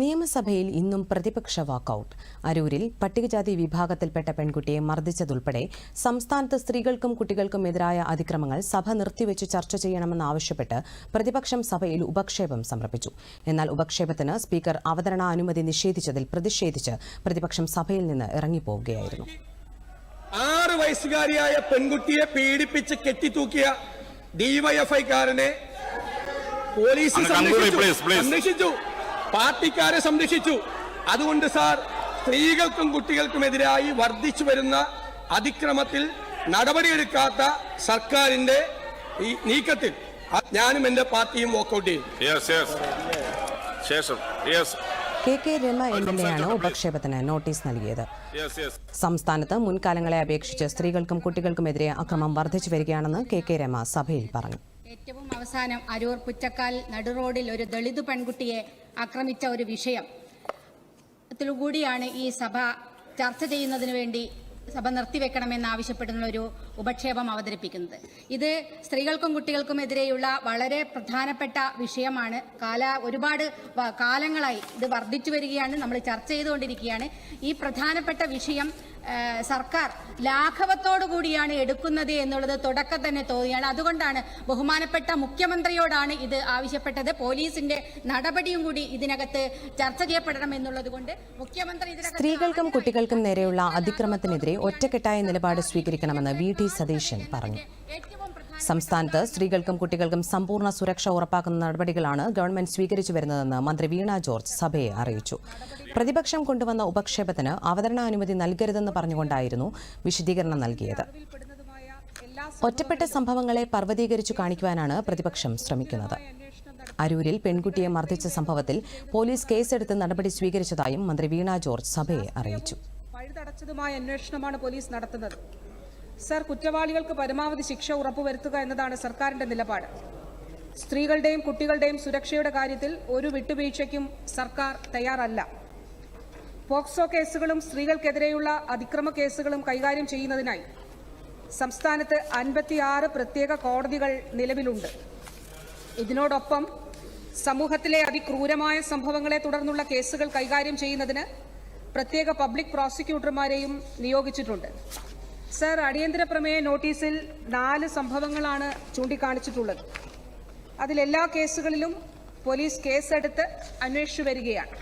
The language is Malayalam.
നിയമസഭയിൽ ഇന്നും പ്രതിപക്ഷ വാക്കൌട്ട്. അരൂരിൽ പട്ടികജാതി വിഭാഗത്തിൽപ്പെട്ട പെൺകുട്ടിയെ മർദ്ദിച്ചതുൾപ്പെടെ സംസ്ഥാനത്ത് സ്ത്രീകൾക്കും കുട്ടികൾക്കും എതിരായ അതിക്രമങ്ങൾ സഭ നിർത്തിവെച്ച് ചർച്ച ചെയ്യണമെന്നാവശ്യപ്പെട്ട് പ്രതിപക്ഷം സഭയിൽ ഉപക്ഷേപം സമർപ്പിച്ചു. എന്നാൽ ഉപക്ഷേപത്തിന് സ്പീക്കർ അവതരണാനുമതി നിഷേധിച്ചതിൽ പ്രതിഷേധിച്ച് പ്രതിപക്ഷം സഭയിൽ നിന്ന് ഇറങ്ങിപ്പോവുകയായിരുന്നു. ആറ് വയസ്സുകാരിയായ പെൺകുട്ടിയെ പീഡിപ്പിച്ച് കെട്ടിത്തൂക്കിയ ഡിവൈഎഫ്ഐക്കാരനെ പോലീസ് സംരക്ഷിച്ചു. പാർട്ടിക്കാരെ സംരക്ഷിച്ചു. അതുകൊണ്ട് സാർ സ്ത്രീകൾക്കും കുട്ടികൾക്കുമെതിരായി വർദ്ധിച്ചു വരുന്ന അതിക്രമത്തിൽ നടപടിയെടുക്കാത്ത സർക്കാരിന്റെ ഈ നീക്കത്തിൽ ഞാനും എന്റെ പാർട്ടിയും വോക്കൗട്ട് ചെയ്യും. ശേഷം. കെ കെ രമ എന്നിവയാണ് ഉപക്ഷേപത്തിന് നോട്ടീസ് നൽകിയത്. സംസ്ഥാനത്ത് മുൻകാലങ്ങളെ അപേക്ഷിച്ച് സ്ത്രീകൾക്കും കുട്ടികൾക്കുമെതിരെ അക്രമം വർദ്ധിച്ചു വരികയാണെന്ന് കെ കെ രമ സഭയിൽ പറഞ്ഞു. ഏറ്റവും അവസാനം അരൂർ പുറ്റക്കാൽ നടുറോഡിൽ ഒരു ദളിത് പെൺകുട്ടിയെ ആക്രമിച്ച ഒരു വിഷയം. കൂടിയാണ് ഈ സഭ ചർച്ച ചെയ്യുന്നതിന് വേണ്ടി സഭ നിർത്തിവെക്കണമെന്ന് ആവശ്യപ്പെടുന്ന ഒരു ഉപക്ഷേപം അവതരിപ്പിക്കുന്നത്. ഇത് സ്ത്രീകൾക്കും കുട്ടികൾക്കും എതിരെയുള്ള വളരെ പ്രധാനപ്പെട്ട വിഷയമാണ്. കാല ഒരുപാട് കാലങ്ങളായി ഇത് വർദ്ധിച്ചു വരികയാണ്. നമ്മൾ ചർച്ച ചെയ്തുകൊണ്ടിരിക്കുകയാണ്. ഈ പ്രധാനപ്പെട്ട വിഷയം സർക്കാർ ലാഘവത്തോടു കൂടിയാണ് എടുക്കുന്നത് എന്നുള്ളത് തുടക്കം തന്നെ തോന്നിയാണ്. അതുകൊണ്ടാണ് ബഹുമാനപ്പെട്ട മുഖ്യമന്ത്രിയോടാണ് ഇത് ആവശ്യപ്പെട്ടത്. പോലീസിന്റെ നടപടിയും കൂടി ഇതിനകത്ത് ചർച്ച ചെയ്യപ്പെടണം എന്നുള്ളത് കൊണ്ട് മുഖ്യമന്ത്രി സ്ത്രീകൾക്കും കുട്ടികൾക്കും നേരെയുള്ള അതിക്രമത്തിനെതിരെ ഒറ്റക്കെട്ടായ നിലപാട് സ്വീകരിക്കണമെന്ന് വി ടി സതീശൻ പറഞ്ഞു. സംസ്ഥാനത്ത് സ്ത്രീകൾക്കും കുട്ടികൾക്കും സമ്പൂർണ സുരക്ഷ ഉറപ്പാക്കുന്ന നടപടികളാണ് ഗവൺമെന്റ് സ്വീകരിച്ചു വരുന്നതെന്ന് മന്ത്രി വീണ ജോർജ് സഭയെ അറിയിച്ചു. പ്രതിപക്ഷം കൊണ്ടുവന്ന ഉപക്ഷേപത്തിന് അവതരണാനുമതി നൽകരുതെന്ന് പറഞ്ഞുകൊണ്ടായിരുന്നു വിശദീകരണം നൽകിയത്. ഒറ്റപ്പെട്ട സംഭവങ്ങളെ പർവതീകരിച്ചു കാണിക്കുവാനാണ് പ്രതിപക്ഷം ശ്രമിക്കുന്നത്. അരൂരിൽ പെൺകുട്ടിയെ മർദ്ദിച്ച സംഭവത്തിൽ പോലീസ് കേസെടുത്ത് നടപടി സ്വീകരിച്ചതായും മന്ത്രി വീണ ജോർജ് സഭയെ അറിയിച്ചു. പഴുതടച്ചതുമായ അന്വേഷണമാണ് പോലീസ് നടത്തുന്നത്. സർ കുറ്റവാളികൾക്ക് പരമാവധി ശിക്ഷ ഉറപ്പുവരുത്തുക എന്നതാണ് സർക്കാരിന്റെ നിലപാട്. സ്ത്രീകളുടെയും കുട്ടികളുടെയും സുരക്ഷയുടെ കാര്യത്തിൽ ഒരു വിട്ടുവീഴ്ചയ്ക്കും സർക്കാർ തയ്യാറല്ല. പോക്സോ കേസുകളും സ്ത്രീകൾക്കെതിരെയുള്ള അതിക്രമ കേസുകളും കൈകാര്യം ചെയ്യുന്നതിനായി സംസ്ഥാനത്ത് അൻപത്തിയാറ് പ്രത്യേക കോടതികൾ നിലവിലുണ്ട്. ഇതിനോടൊപ്പം സമൂഹത്തിലെ അതിക്രൂരമായ സംഭവങ്ങളെ തുടർന്നുള്ള കേസുകൾ കൈകാര്യം ചെയ്യുന്നതിന് പ്രത്യേക പബ്ലിക് പ്രോസിക്യൂട്ടർമാരെയും നിയോഗിച്ചിട്ടുണ്ട്. സർ അടിയന്തര പ്രമേയ നോട്ടീസിൽ നാല് സംഭവങ്ങളാണ് ചൂണ്ടിക്കാണിച്ചിട്ടുള്ളത്. അതിലെല്ലാ കേസുകളിലും പോലീസ് കേസെടുത്ത് അന്വേഷിച്ചു വരികയാണ്.